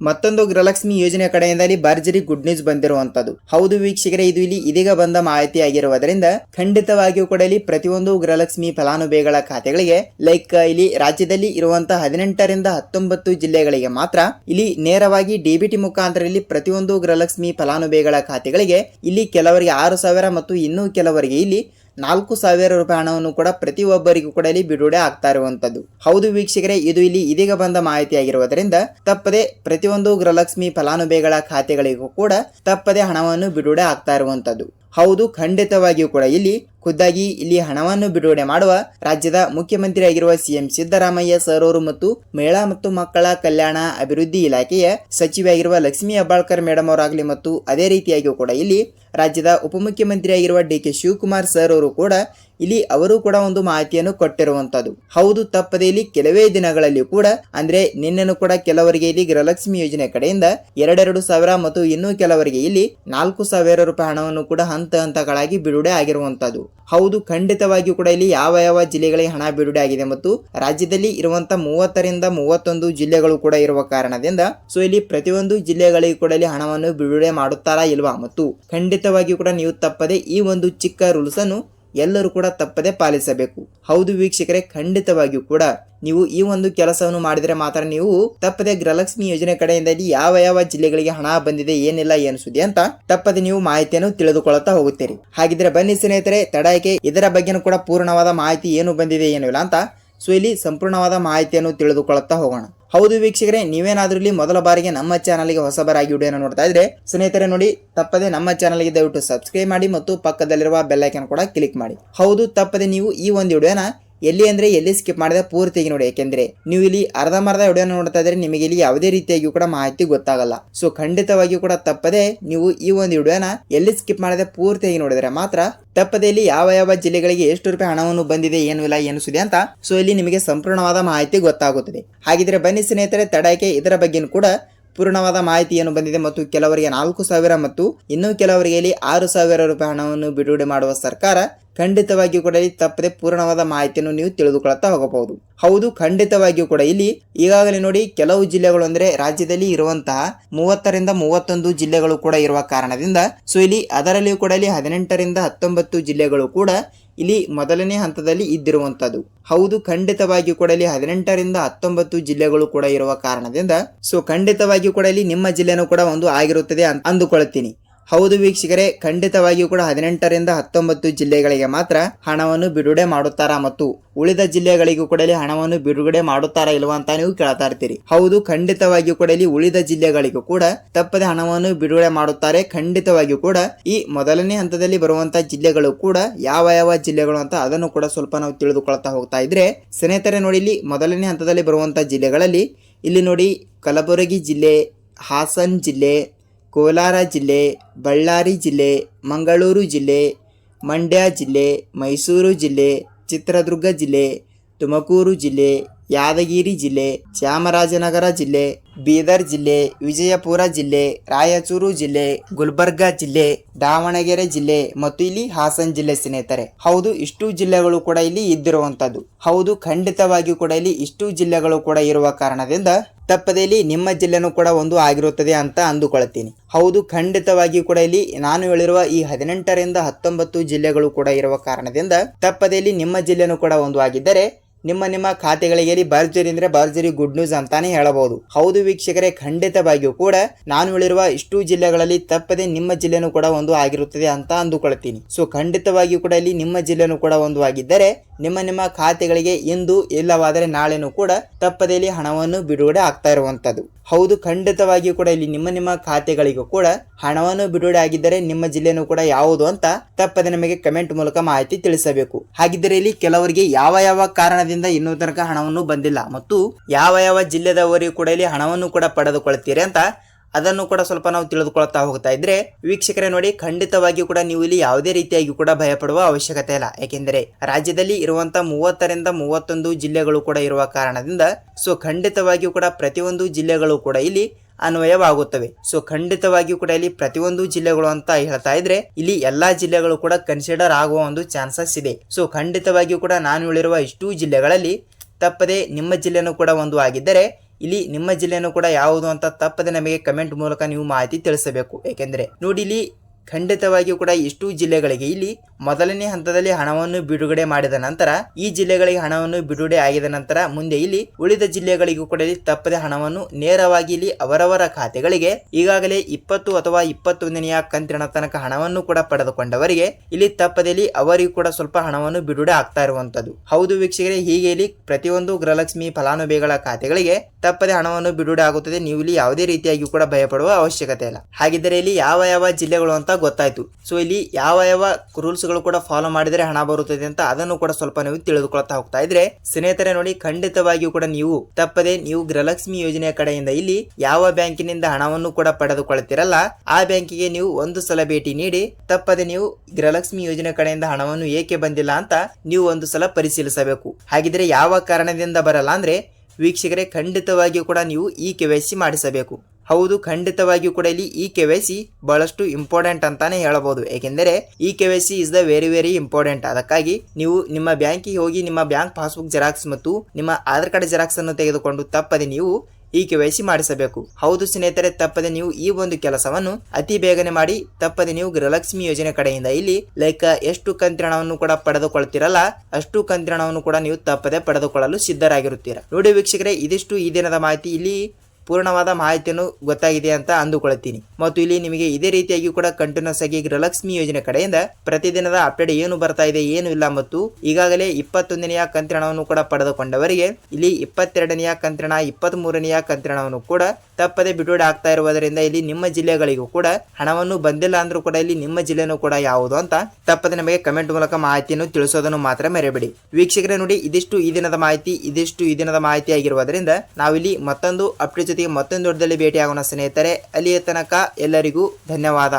ಮತ್ತೊಂದು ಗೃಹಲಕ್ಷ್ಮಿ ಯೋಜನೆ ಕಡೆಯಿಂದಲೇ ಭರ್ಜರಿ ಗುಡ್ ನ್ಯೂಸ್ ಬಂದಿರುವಂತದ್ದು ಹೌದು ವೀಕ್ಷಕರೇ, ಇದು ಇಲ್ಲಿ ಇದೀಗ ಬಂದ ಮಾಹಿತಿ ಆಗಿರುವುದರಿಂದ ಖಂಡಿತವಾಗಿಯೂ ಕೂಡ ಇಲ್ಲಿ ಪ್ರತಿಯೊಂದು ಗೃಹಲಕ್ಷ್ಮಿ ಫಲಾನುಭವಿಗಳ ಖಾತೆಗಳಿಗೆ ಲೈಕ್ ಇಲ್ಲಿ ರಾಜ್ಯದಲ್ಲಿ ಇರುವಂತಹ ಹದಿನೆಂಟರಿಂದ ಹತ್ತೊಂಬತ್ತು ಜಿಲ್ಲೆಗಳಿಗೆ ಮಾತ್ರ ಇಲ್ಲಿ ನೇರವಾಗಿ ಡಿಬಿಟಿ ಮುಖಾಂತರ ಇಲ್ಲಿ ಪ್ರತಿಯೊಂದು ಗೃಹಲಕ್ಷ್ಮಿ ಫಲಾನುಭವಿಗಳ ಖಾತೆಗಳಿಗೆ ಇಲ್ಲಿ ಕೆಲವರಿಗೆ ಆರು ಸಾವಿರ ಮತ್ತು ಇನ್ನೂ ಕೆಲವರಿಗೆ ಇಲ್ಲಿ ನಾಲ್ಕು ಸಾವಿರ ರೂಪಾಯಿ ಹಣವನ್ನು ಕೂಡ ಪ್ರತಿಯೊಬ್ಬರಿಗೂ ಕೂಡ ಇಲ್ಲಿ ಬಿಡುಗಡೆ ಆಗ್ತಾ ಇರುವಂತದ್ದು. ಹೌದು ವೀಕ್ಷಕರೇ, ಇದು ಇಲ್ಲಿ ಇದೀಗ ಬಂದ ಮಾಹಿತಿ ಆಗಿರುವುದರಿಂದ ತಪ್ಪದೆ ಪ್ರತಿಯೊಂದು ಗೃಹಲಕ್ಷ್ಮಿ ಫಲಾನುಭವಿಗಳ ಖಾತೆಗಳಿಗೂ ಕೂಡ ತಪ್ಪದೆ ಹಣವನ್ನು ಬಿಡುಗಡೆ ಆಗ್ತಾ ಇರುವಂತದ್ದು. ಹೌದು, ಖಂಡಿತವಾಗಿಯೂ ಕೂಡ. ಇಲ್ಲಿ ಖುದ್ದಾಗಿ ಇಲ್ಲಿ ಹಣವನ್ನು ಬಿಡುಗಡೆ ಮಾಡುವ ರಾಜ್ಯದ ಮುಖ್ಯಮಂತ್ರಿ ಆಗಿರುವ ಸಿಎಂ ಸಿದ್ದರಾಮಯ್ಯ ಸರ್ ಅವರು ಮತ್ತು ಮಹಿಳಾ ಮತ್ತು ಮಕ್ಕಳ ಕಲ್ಯಾಣ ಅಭಿವೃದ್ಧಿ ಇಲಾಖೆಯ ಸಚಿವೆಯಾಗಿರುವ ಲಕ್ಷ್ಮೀ ಹೆಬ್ಬಾಳ್ಕರ್ ಮೇಡಮ್ ಅವರಾಗಲಿ ಮತ್ತು ಅದೇ ರೀತಿಯಾಗಿಯೂ ಕೂಡ ಇಲ್ಲಿ ರಾಜ್ಯದ ಉಪಮುಖ್ಯಮಂತ್ರಿ ಆಗಿರುವ ಡಿ ಕೆ ಶಿವಕುಮಾರ್ ಸರ್ ಅವರು ಕೂಡ ಇಲ್ಲಿ ಅವರು ಕೂಡ ಒಂದು ಮಾಹಿತಿಯನ್ನು ಕೊಟ್ಟಿರುವಂತದ್ದು. ಹೌದು, ತಪ್ಪದೆ ಇಲ್ಲಿ ಕೆಲವೇ ದಿನಗಳಲ್ಲಿ ಕೂಡ, ಅಂದ್ರೆ ನಿನ್ನೆನು ಕೂಡ ಕೆಲವರಿಗೆ ಇಲ್ಲಿ ಗೃಹಲಕ್ಷ್ಮಿ ಯೋಜನೆ ಕಡೆಯಿಂದ ಎರಡೆರಡು ಸಾವಿರ ಮತ್ತು ಇನ್ನೂ ಕೆಲವರಿಗೆ ಇಲ್ಲಿ ನಾಲ್ಕು ಸಾವಿರ ರೂಪಾಯಿ ಹಣವನ್ನು ಕೂಡ ಹಂತ ಹಂತಗಳಾಗಿ ಬಿಡುಗಡೆ ಆಗಿರುವಂತದ್ದು. ಹೌದು, ಖಂಡಿತವಾಗಿಯೂ ಕೂಡ ಇಲ್ಲಿ ಯಾವ ಯಾವ ಜಿಲ್ಲೆಗಳಿಗೆ ಹಣ ಬಿಡುಗಡೆ ಆಗಿದೆ ಮತ್ತು ರಾಜ್ಯದಲ್ಲಿ ಇರುವಂತ ಮೂವತ್ತರಿಂದ ಮೂವತ್ತೊಂದು ಜಿಲ್ಲೆಗಳು ಕೂಡ ಇರುವ ಕಾರಣದಿಂದ, ಸೊ ಇಲ್ಲಿ ಪ್ರತಿಯೊಂದು ಜಿಲ್ಲೆಗಳಿಗೂ ಕೂಡ ಇಲ್ಲಿ ಹಣವನ್ನು ಬಿಡುಗಡೆ ಮಾಡುತ್ತಾರಾ ಇಲ್ವಾ ಮತ್ತು ಖಂಡಿತವಾಗಿಯೂ ಕೂಡ ನೀವು ತಪ್ಪದೆ ಈ ಒಂದು ಚಿಕ್ಕ ರೂಲ್ಸ್ ಅನ್ನು ಎಲ್ಲರೂ ಕೂಡ ತಪ್ಪದೆ ಪಾಲಿಸಬೇಕು. ಹೌದು ವೀಕ್ಷಕರೇ, ಖಂಡಿತವಾಗಿಯೂ ಕೂಡ ನೀವು ಈ ಒಂದು ಕೆಲಸವನ್ನು ಮಾಡಿದರೆ ಮಾತ್ರ ನೀವು ತಪ್ಪದೆ ಗೃಹಲಕ್ಷ್ಮಿ ಯೋಜನೆ ಕಡೆಯಿಂದಾಗಿ ಯಾವ ಯಾವ ಜಿಲ್ಲೆಗಳಿಗೆ ಹಣ ಬಂದಿದೆ, ಏನಿಲ್ಲ, ಏನು ಅಂತ ತಪ್ಪದೆ ನೀವು ಮಾಹಿತಿಯನ್ನು ತಿಳಿದುಕೊಳ್ಳುತ್ತಾ ಹೋಗುತ್ತೀರಿ. ಹಾಗಿದ್ರೆ ಬನ್ನಿ ಸ್ನೇಹಿತರೆ ತಡಾಯಕ್ಕೆ ಇದರ ಬಗ್ಗೆನೂ ಕೂಡ ಪೂರ್ಣವಾದ ಮಾಹಿತಿ ಏನು ಬಂದಿದೆ, ಏನು ಇಲ್ಲ ಅಂತ ಸೊ, ಇಲ್ಲಿ ಸಂಪೂರ್ಣವಾದ ಮಾಹಿತಿಯನ್ನು ತಿಳಿದುಕೊಳ್ಳುತ್ತಾ ಹೋಗೋಣ. ಹೌದು ವೀಕ್ಷಕರೇ ನೀವೇನಾದ್ರೂ ಇಲ್ಲಿ ಮೊದಲ ಬಾರಿಗೆ ನಮ್ಮ ಚಾನಲ್ಗೆ ಹೊಸಬರಾಗಿ ವಿಡಿಯೋನ ನೋಡ್ತಾ ಇದ್ರೆ, ಸ್ನೇಹಿತರೆ ನೋಡಿ, ತಪ್ಪದೆ ನಮ್ಮ ಚಾನಲ್ಗೆ ದಯವಿಟ್ಟು ಸಬ್ಸ್ಕ್ರೈಬ್ ಮಾಡಿ ಮತ್ತು ಪಕ್ಕದಲ್ಲಿರುವ ಬೆಲ್ಲೈಕನ್ ಕೂಡ ಕ್ಲಿಕ್ ಮಾಡಿ. ಹೌದು, ತಪ್ಪದೆ ನೀವು ಈ ಒಂದು ವಿಡಿಯೋನ ಎಲ್ಲಿ ಅಂದರೆ ಎಲ್ಲಿ ಸ್ಕಿಪ್ ಮಾಡಿದ ಪೂರ್ತಿಯಾಗಿ ನೋಡಿ ಯಾಕೆಂದ್ರೆ ನೀವು ಇಲ್ಲಿ ಅರ್ಧಂಬರ್ಧ ವಿಡಿಯೋ ನೋಡ್ತಾ ಇದ್ರೆ ನಿಮಗೆ ಇಲ್ಲಿ ಯಾವುದೇ ರೀತಿಯಾಗಿಯೂ ಕೂಡ ಮಾಹಿತಿ ಗೊತ್ತಾಗಲ್ಲ. ಸೊ ಖಂಡಿತವಾಗಿಯೂ ಕೂಡ ತಪ್ಪದೆ ನೀವು ಈ ಒಂದು ವಿಡಿಯೋನ ಎಲ್ಲಿ ಸ್ಕಿಪ್ ಮಾಡದೆ ಪೂರ್ತಿಯಾಗಿ ನೋಡಿದರೆ ಮಾತ್ರ ತಪ್ಪದೆ ಇಲ್ಲಿ ಯಾವ ಯಾವ ಜಿಲ್ಲೆಗಳಿಗೆ ಎಷ್ಟು ರೂಪಾಯಿ ಹಣವನ್ನು ಬಂದಿದೆ, ಏನು ಇಲ್ಲ, ಏನು ಸುದ್ದಿ ಅಂತ ಸೊ ಇಲ್ಲಿ ನಿಮಗೆ ಸಂಪೂರ್ಣವಾದ ಮಾಹಿತಿ ಗೊತ್ತಾಗುತ್ತದೆ. ಹಾಗಿದ್ರೆ ಬನ್ನಿ ಸ್ನೇಹಿತರೆ ತಡಕ್ಕೆ ಇದರ ಬಗ್ಗೆನೂ ಕೂಡ ಪೂರ್ಣವಾದ ಮಾಹಿತಿ ಏನು ಬಂದಿದೆ ಮತ್ತು ಕೆಲವರಿಗೆ ನಾಲ್ಕು ಸಾವಿರ ಮತ್ತು ಇನ್ನೂ ಕೆಲವರಿಗೆ ಇಲ್ಲಿ ಆರು ಸಾವಿರ ರೂಪಾಯಿ ಹಣವನ್ನು ಬಿಡುಗಡೆ ಮಾಡುವ ಸರ್ಕಾರ ಖಂಡಿತವಾಗಿಯೂ ಕೂಡ ಇಲ್ಲಿ ತಪ್ಪದೆ ಪೂರ್ಣವಾದ ಮಾಹಿತಿಯನ್ನು ನೀವು ತಿಳಿದುಕೊಳ್ಳುತ್ತಾ ಹೋಗಬಹುದು. ಹೌದು, ಖಂಡಿತವಾಗಿಯೂ ಕೂಡ ಇಲ್ಲಿ ಈಗಾಗಲೇ ನೋಡಿ ಕೆಲವು ಜಿಲ್ಲೆಗಳು ಅಂದ್ರೆ ರಾಜ್ಯದಲ್ಲಿ ಇರುವಂತಹ ಮೂವತ್ತರಿಂದ ಮೂವತ್ತೊಂದು ಜಿಲ್ಲೆಗಳು ಕೂಡ ಇರುವ ಕಾರಣದಿಂದ ಸೊ ಇಲ್ಲಿ ಅದರಲ್ಲಿಯೂ ಕೂಡ ಇಲ್ಲಿ ಹದಿನೆಂಟರಿಂದ ಹತ್ತೊಂಬತ್ತು ಜಿಲ್ಲೆಗಳು ಕೂಡ ಇಲ್ಲಿ ಮೊದಲನೇ ಹಂತದಲ್ಲಿ ಇದ್ದಿರುವಂತದ್ದು. ಹೌದು, ಖಂಡಿತವಾಗಿಯೂ ಕೂಡ ಇಲ್ಲಿ ಹದಿನೆಂಟರಿಂದ ಹತ್ತೊಂಬತ್ತು ಜಿಲ್ಲೆಗಳು ಕೂಡ ಇರುವ ಕಾರಣದಿಂದ ಸೊ ಖಂಡಿತವಾಗಿಯೂ ಕೂಡ ಇಲ್ಲಿ ನಿಮ್ಮ ಜಿಲ್ಲೆನೂ ಕೂಡ ಒಂದು ಆಗಿರುತ್ತದೆ ಅಂತ ಅಂದುಕೊಳ್ಳುತ್ತೀನಿ. ಹೌದು ವೀಕ್ಷಕರೇ, ಖಂಡಿತವಾಗಿಯೂ ಕೂಡ ಹದಿನೆಂಟರಿಂದ ಹತ್ತೊಂಬತ್ತು ಜಿಲ್ಲೆಗಳಿಗೆ ಮಾತ್ರ ಹಣವನ್ನು ಬಿಡುಗಡೆ ಮಾಡುತ್ತಾರಾ ಮತ್ತು ಉಳಿದ ಜಿಲ್ಲೆಗಳಿಗೂ ಕೂಡ ಇಲ್ಲಿ ಹಣವನ್ನು ಬಿಡುಗಡೆ ಮಾಡುತ್ತಾರಾ ಇಲ್ವಾ ಅಂತ ನೀವು ಕೇಳ್ತಾ ಇರ್ತೀರಿ. ಹೌದು, ಖಂಡಿತವಾಗಿಯೂ ಕೂಡ ಇಲ್ಲಿ ಉಳಿದ ಜಿಲ್ಲೆಗಳಿಗೂ ಕೂಡ ತಪ್ಪದೆ ಹಣವನ್ನು ಬಿಡುಗಡೆ ಮಾಡುತ್ತಾರೆ. ಖಂಡಿತವಾಗಿಯೂ ಕೂಡ ಈ ಮೊದಲನೇ ಹಂತದಲ್ಲಿ ಬರುವಂತಹ ಜಿಲ್ಲೆಗಳು ಕೂಡ ಯಾವ ಯಾವ ಜಿಲ್ಲೆಗಳು ಅಂತ ಅದನ್ನು ಕೂಡ ಸ್ವಲ್ಪ ನಾವು ತಿಳಿದುಕೊಳ್ತಾ ಹೋಗ್ತಾ ಇದ್ರೆ, ಸ್ನೇಹಿತರೆ ನೋಡಿ ಇಲ್ಲಿ ಮೊದಲನೇ ಹಂತದಲ್ಲಿ ಬರುವಂತಹ ಜಿಲ್ಲೆಗಳಲ್ಲಿ ಇಲ್ಲಿ ನೋಡಿ ಕಲಬುರಗಿ ಜಿಲ್ಲೆ, ಹಾಸನ್ ಜಿಲ್ಲೆ ಕೋಲಾರ ಜಿಲ್ಲೆ, ಬಳ್ಳಾರಿ ಜಿಲ್ಲೆ, ಮಂಗಳೂರು ಜಿಲ್ಲೆ, ಮಂಡ್ಯ ಜಿಲ್ಲೆ, ಮೈಸೂರು ಜಿಲ್ಲೆ, ಚಿತ್ರದುರ್ಗ ಜಿಲ್ಲೆ, ತುಮಕೂರು ಜಿಲ್ಲೆ, ಯಾದಗಿರಿ ಜಿಲ್ಲೆ, ಚಾಮರಾಜನಗರ ಜಿಲ್ಲೆ ಬೀದರ್ ಜಿಲ್ಲೆ, ವಿಜಯಪುರ ಜಿಲ್ಲೆ, ರಾಯಚೂರು ಜಿಲ್ಲೆ, ಗುಲ್ಬರ್ಗಾ ಜಿಲ್ಲೆ, ದಾವಣಗೆರೆ ಜಿಲ್ಲೆ ಮತ್ತು ಇಲ್ಲಿ ಹಾಸನ್ ಜಿಲ್ಲೆ ಸ್ನೇಹಿತರೆ. ಹೌದು, ಇಷ್ಟು ಜಿಲ್ಲೆಗಳು ಕೂಡ ಇಲ್ಲಿ ಇದ್ದಿರುವಂತದ್ದು ಹೌದು, ಖಂಡಿತವಾಗಿಯೂ ಕೂಡ ಇಲ್ಲಿ ಇಷ್ಟು ಜಿಲ್ಲೆಗಳು ಕೂಡ ಇರುವ ಕಾರಣದಿಂದ ತಪ್ಪದೆ ಇಲ್ಲಿ ನಿಮ್ಮ ಜಿಲ್ಲೆನೂ ಕೂಡ ಒಂದು ಆಗಿರುತ್ತದೆ ಅಂತ ಅಂದುಕೊಳ್ತೀನಿ. ಹೌದು, ಖಂಡಿತವಾಗಿಯೂ ಕೂಡ ಇಲ್ಲಿ ನಾನು ಹೇಳಿರುವ ಈ ಹದಿನೆಂಟರಿಂದ ಹತ್ತೊಂಬತ್ತು ಜಿಲ್ಲೆಗಳು ಕೂಡ ಇರುವ ಕಾರಣದಿಂದ ತಪ್ಪದೆ ನಿಮ್ಮ ಜಿಲ್ಲೆನೂ ಕೂಡ ಒಂದು ಆಗಿದ್ದರೆ ನಿಮ್ಮ ನಿಮ್ಮ ಖಾತೆಗಳಿಗೆ ಭರ್ಜರಿ ಅಂದ್ರೆ ಭರ್ಜರಿ ಗುಡ್ ನ್ಯೂಸ್ ಅಂತಾನೆ ಹೇಳಬಹುದು. ಹೌದು ವೀಕ್ಷಕರೇ, ಖಂಡಿತವಾಗಿಯೂ ಕೂಡ ನಾನು ಹೇಳಿರುವ ಇಷ್ಟು ಜಿಲ್ಲೆಗಳಲ್ಲಿ ತಪ್ಪದೆ ನಿಮ್ಮ ಜಿಲ್ಲೆನೂ ಕೂಡ ಒಂದು ಆಗಿರುತ್ತದೆ ಅಂತ ಅಂದುಕೊಳ್ತೀನಿ. ಸೊ ಖಂಡಿತವಾಗಿಯೂ ಕೂಡ ಇಲ್ಲಿ ನಿಮ್ಮ ಜಿಲ್ಲೆನೂ ಕೂಡ ಒಂದು ಆಗಿದ್ದರೆ, ನಿಮ್ಮ ನಿಮ್ಮ ಖಾತೆಗಳಿಗೆ ಇಂದು ಇಲ್ಲವಾದರೆ ನಾಳೆನೂ ಕೂಡ ತಪ್ಪದೆ ಇಲ್ಲಿ ಹಣವನ್ನು ಬಿಡುಗಡೆ ಆಗ್ತಾ ಇರುವಂತದ್ದು ಹೌದು, ಖಂಡಿತವಾಗಿಯೂ ಕೂಡ ಇಲ್ಲಿ ನಿಮ್ಮ ನಿಮ್ಮ ಖಾತೆಗಳಿಗೂ ಕೂಡ ಹಣವನ್ನು ಬಿಡುಗಡೆ ಆಗಿದ್ದರೆ ನಿಮ್ಮ ಜಿಲ್ಲೆನೂ ಕೂಡ ಯಾವುದು ಅಂತ ತಪ್ಪದೆ ನಮಗೆ ಕಮೆಂಟ್ ಮೂಲಕ ಮಾಹಿತಿ ತಿಳಿಸಬೇಕು. ಹಾಗಿದ್ದರೆ ಇಲ್ಲಿ ಕೆಲವರಿಗೆ ಯಾವ ಯಾವ ಕಾರಣದಿಂದ ಇನ್ನೂ ತನಕ ಹಣವನ್ನು ಬಂದಿಲ್ಲ. ಮತ್ತು ಯಾವ ಯಾವ ಜಿಲ್ಲೆದವರಿಗೂ ಕೂಡ ಇಲ್ಲಿ ಹಣವನ್ನು ಕೂಡ ಪಡೆದುಕೊಳ್ತೀರಿ ಅಂತ ಅದನ್ನು ಕೂಡ ಸ್ವಲ್ಪ ನಾವು ತಿಳಿದುಕೊಳ್ತಾ ಹೋಗ್ತಾ ಇದ್ರೆ ವೀಕ್ಷಕರೇ ನೋಡಿ, ಖಂಡಿತವಾಗಿಯೂ ಕೂಡ ನೀವು ಇಲ್ಲಿ ಯಾವುದೇ ರೀತಿಯಾಗಿ ಕೂಡ ಭಯಪಡುವ ಅವಶ್ಯಕತೆ ಇಲ್ಲ. ಏಕೆಂದರೆ ರಾಜ್ಯದಲ್ಲಿ ಇರುವಂತ ಮೂವತ್ತರಿಂದ ಮೂವತ್ತೊಂದು ಜಿಲ್ಲೆಗಳು ಕೂಡ ಇರುವ ಕಾರಣದಿಂದ, ಸೊ ಖಂಡಿತವಾಗಿಯೂ ಕೂಡ ಪ್ರತಿಯೊಂದು ಜಿಲ್ಲೆಗಳು ಕೂಡ ಇಲ್ಲಿ ಅನ್ವಯವಾಗುತ್ತವೆ. ಸೊ ಖಂಡಿತವಾಗಿಯೂ ಕೂಡ ಇಲ್ಲಿ ಪ್ರತಿಯೊಂದು ಜಿಲ್ಲೆಗಳು ಅಂತ ಹೇಳ್ತಾ ಇದ್ರೆ, ಇಲ್ಲಿ ಎಲ್ಲಾ ಜಿಲ್ಲೆಗಳು ಕೂಡ ಕನ್ಸಿಡರ್ ಆಗುವ ಒಂದು ಚಾನ್ಸಸ್ ಇದೆ. ಸೊ ಖಂಡಿತವಾಗಿಯೂ ಕೂಡ ನಾನು ಹೇಳಿರುವ ಇಷ್ಟು ಜಿಲ್ಲೆಗಳಲ್ಲಿ ತಪ್ಪದೆ ನಿಮ್ಮ ಜಿಲ್ಲೆನೂ ಕೂಡ ಒಂದು ಆಗಿದ್ದರೆ, ಇಲ್ಲಿ ನಿಮ್ಮ ಜಿಲ್ಲೆನೂ ಕೂಡ ಯಾವುದು ಅಂತ ತಪ್ಪದೆ ನಮಗೆ ಕಮೆಂಟ್ ಮೂಲಕ ನೀವು ಮಾಹಿತಿ ತಿಳಿಸಬೇಕು. ಏಕೆಂದರೆ, ನೋಡಿ ಇಲ್ಲಿ ಖಂಡಿತವಾಗಿಯೂ ಕೂಡ ಇಷ್ಟು ಜಿಲ್ಲೆಗಳಿಗೆ ಇಲ್ಲಿ ಮೊದಲನೇ ಹಂತದಲ್ಲಿ ಹಣವನ್ನು ಬಿಡುಗಡೆ ಮಾಡಿದ ನಂತರ, ಈ ಜಿಲ್ಲೆಗಳಿಗೆ ಹಣವನ್ನು ಬಿಡುಗಡೆ ಆಗಿದ ನಂತರ ಮುಂದೆ ಇಲ್ಲಿ ಉಳಿದ ಜಿಲ್ಲೆಗಳಿಗೂ ಕೂಡ ತಪ್ಪದೆ ಹಣವನ್ನು ನೇರವಾಗಿ ಇಲ್ಲಿ ಅವರವರ ಖಾತೆಗಳಿಗೆ, ಈಗಾಗಲೇ ಇಪ್ಪತ್ತು ಅಥವಾ ಇಪ್ಪತ್ತೊಂದನೆಯ ಕಂತಿನ ತನಕ ಹಣವನ್ನು ಕೂಡ ಪಡೆದುಕೊಂಡವರಿಗೆ ಇಲ್ಲಿ ತಪ್ಪದಲ್ಲಿ ಅವರಿಗೂ ಕೂಡ ಸ್ವಲ್ಪ ಹಣವನ್ನು ಬಿಡುಗಡೆ ಆಗ್ತಾ ಇರುವಂತದ್ದು ಹೌದು ವೀಕ್ಷಕರೇ, ಹೀಗೆ ಇಲ್ಲಿ ಪ್ರತಿಯೊಂದು ಗೃಹಲಕ್ಷ್ಮಿ ಫಲಾನುಭವಿಗಳ ಖಾತೆಗಳಿಗೆ ತಪ್ಪದೆ ಹಣವನ್ನು ಬಿಡುಗಡೆ ಆಗುತ್ತದೆ. ನೀವು ಇಲ್ಲಿ ಯಾವುದೇ ರೀತಿಯಾಗಿ ಕೂಡ ಭಯಪಡುವ ಅವಶ್ಯಕತೆ ಇಲ್ಲ. ಹಾಗಿದ್ದರೆ ಇಲ್ಲಿ ಯಾವ ಯಾವ ಜಿಲ್ಲೆಗಳು ಅಂತ ಗೊತ್ತಾಯ್ತು. ಸೊ ಇಲ್ಲಿ ಯಾವ ಯಾವ ರೂಲ್ಸ್ ಗಳು ಕೂಡ ಫಾಲೋ ಮಾಡಿದರೆ ಹಣ ಬರುತ್ತದೆ ಅಂತ ಅದನ್ನು ಕೂಡ ಸ್ವಲ್ಪ ನೀವು ತಿಳಿದುಕೊಳ್ತಾ ಹೋಗ್ತಾ ಇದ್ರೆ, ಸ್ನೇಹಿತರೆ ನೋಡಿ, ಖಂಡಿತವಾಗಿಯೂ ಕೂಡ ನೀವು, ತಪ್ಪದೆ ನೀವು ಗೃಹಲಕ್ಷ್ಮಿ ಯೋಜನೆಯ ಕಡೆಯಿಂದ ಇಲ್ಲಿ ಯಾವ ಬ್ಯಾಂಕಿನಿಂದ ಹಣವನ್ನು ಕೂಡ ಪಡೆದುಕೊಳ್ಳುತ್ತಿರಲ್ಲ ಆ ಬ್ಯಾಂಕಿಗೆ ನೀವು ಒಂದು ಸಲ ಭೇಟಿ ನೀಡಿ, ತಪ್ಪದೆ ನೀವು ಗೃಹಲಕ್ಷ್ಮಿ ಯೋಜನೆ ಕಡೆಯಿಂದ ಹಣವನ್ನು ಏಕೆ ಬಂದಿಲ್ಲ ಅಂತ ನೀವು ಒಂದು ಸಲ ಪರಿಶೀಲಿಸಬೇಕು. ಹಾಗಿದ್ರೆ ಯಾವ ಕಾರಣದಿಂದ ಬರಲ್ಲ ಅಂದ್ರೆ, ವೀಕ್ಷಕರೇ ಖಂಡಿತವಾಗಿಯೂ ಕೂಡ ನೀವು ಈ ಕೆ ಸಿ ಮಾಡಿಸಬೇಕು. ಹೌದು, ಖಂಡಿತವಾಗಿಯೂ ಕೂಡ ಇಲ್ಲಿ ಈ ಕೆ ವೈ ಸಿ ಬಹಳಷ್ಟು ಇಂಪಾರ್ಟೆಂಟ್ ಅಂತಾನೆ ಹೇಳಬಹುದು. ಏಕೆಂದರೆ ಈ K Y C is the very very important ಅದಕ್ಕಾಗಿ ನೀವು ನಿಮ್ಮ ಬ್ಯಾಂಕಿಗೆ ಹೋಗಿ ನಿಮ್ಮ ಬ್ಯಾಂಕ್ ಪಾಸ್ಬುಕ್ ಜೆರಾಕ್ಸ್ ಮತ್ತು ನಿಮ್ಮ ಆಧಾರ್ ಕಾರ್ಡ್ ಜೆರಾಕ್ಸ್ ಅನ್ನು ತೆಗೆದುಕೊಂಡು ತಪ್ಪದೆ ನೀವು ಈ ಕೆ ವೈ ಸಿ ಮಾಡಿಸಬೇಕು. ಹೌದು ಸ್ನೇಹಿತರೆ, ತಪ್ಪದೆ ನೀವು ಈ ಒಂದು ಕೆಲಸವನ್ನು ಅತಿ ಬೇಗನೆ ಮಾಡಿ, ತಪ್ಪದೆ ನೀವು ಗೃಹಲಕ್ಷ್ಮಿ ಯೋಜನೆ ಕಡೆಯಿಂದ ಇಲ್ಲಿ ಲೈಕ್ ಎಷ್ಟು ಕಂತ್ರಣವನ್ನು ಕೂಡ ಪಡೆದುಕೊಳ್ತೀರಲ್ಲ, ಅಷ್ಟು ಕಂತ್ರಣವನ್ನು ಕೂಡ ನೀವು ತಪ್ಪದೆ ಪಡೆದುಕೊಳ್ಳಲು ಸಿದ್ಧರಾಗಿರುತ್ತೀರಾ. ನೋಡಿ ವೀಕ್ಷಕರೇ, ಇದಿಷ್ಟು ಈ ದಿನದ ಮಾಹಿತಿ. ಇಲ್ಲಿ ಪೂರ್ಣವಾದ ಮಾಹಿತಿಯನ್ನು ಗೊತ್ತಾಗಿದೆ ಅಂತ ಅಂದುಕೊಳ್ಳುತ್ತೀನಿ ಮತ್ತು ಇಲ್ಲಿ ನಿಮಗೆ ಇದೇ ರೀತಿಯಾಗಿ ಕೂಡ ಕಂಟಿನ್ಯೂಸ್ ಆಗಿ ಗೃಹಲಕ್ಷ್ಮಿ ಯೋಜನೆ ಕಡೆಯಿಂದ ಪ್ರತಿದಿನದ ಅಪ್ಡೇಟ್ ಏನು ಬರ್ತಾ ಇದೆ, ಏನು ಇಲ್ಲ ಮತ್ತು ಈಗಾಗಲೇ ಇಪ್ಪತ್ತೊಂದನೆಯ ಕಂತ್ರಣವನ್ನು ಕೂಡ ಪಡೆದುಕೊಂಡವರಿಗೆ ಇಲ್ಲಿ ಇಪ್ಪತ್ತೆರಡನೆಯ ಕಂತ್ರಣ ಇಪ್ಪತ್ತ್ ಮೂರನೆಯ ಕಂತ್ರಣವನ್ನು ಕೂಡ ತಪ್ಪದೆ ಬಿಡುಗಡೆ ಆಗ್ತಾ ಇರುವುದರಿಂದ ಇಲ್ಲಿ ನಿಮ್ಮ ಜಿಲ್ಲೆಗಳಿಗೂ ಕೂಡ ಹಣವನ್ನು ಬಂದಿಲ್ಲ ಅಂದ್ರೂ ಕೂಡ ಇಲ್ಲಿ ನಿಮ್ಮ ಜಿಲ್ಲೆನೂ ಕೂಡ ಯಾವುದು ಅಂತ ತಪ್ಪದೆ ನಮಗೆ ಕಮೆಂಟ್ ಮೂಲಕ ಮಾಹಿತಿಯನ್ನು ತಿಳಿಸೋದನ್ನು ಮಾತ್ರ ಮರೆಯಬೇಡಿ. ವೀಕ್ಷಕರೇ ನೋಡಿ, ಇದಿಷ್ಟು ಈ ದಿನದ ಮಾಹಿತಿ, ಇದಿಷ್ಟು ಈ ದಿನದ ಮಾಹಿತಿ ಆಗಿರುವುದರಿಂದ ನಾವಿಲ್ಲಿ ಮತ್ತೊಂದು ಅಪ್ಡೇಟ್ ಜೊತೆಗೆ ಮತ್ತೊಂದು ದೊಡ್ಡದಲ್ಲಿ ಭೇಟಿಯಾಗೋಣ ಸ್ನೇಹಿತರೆ. ಅಲ್ಲಿಯ ತನಕ ಎಲ್ಲರಿಗೂ ಧನ್ಯವಾದ.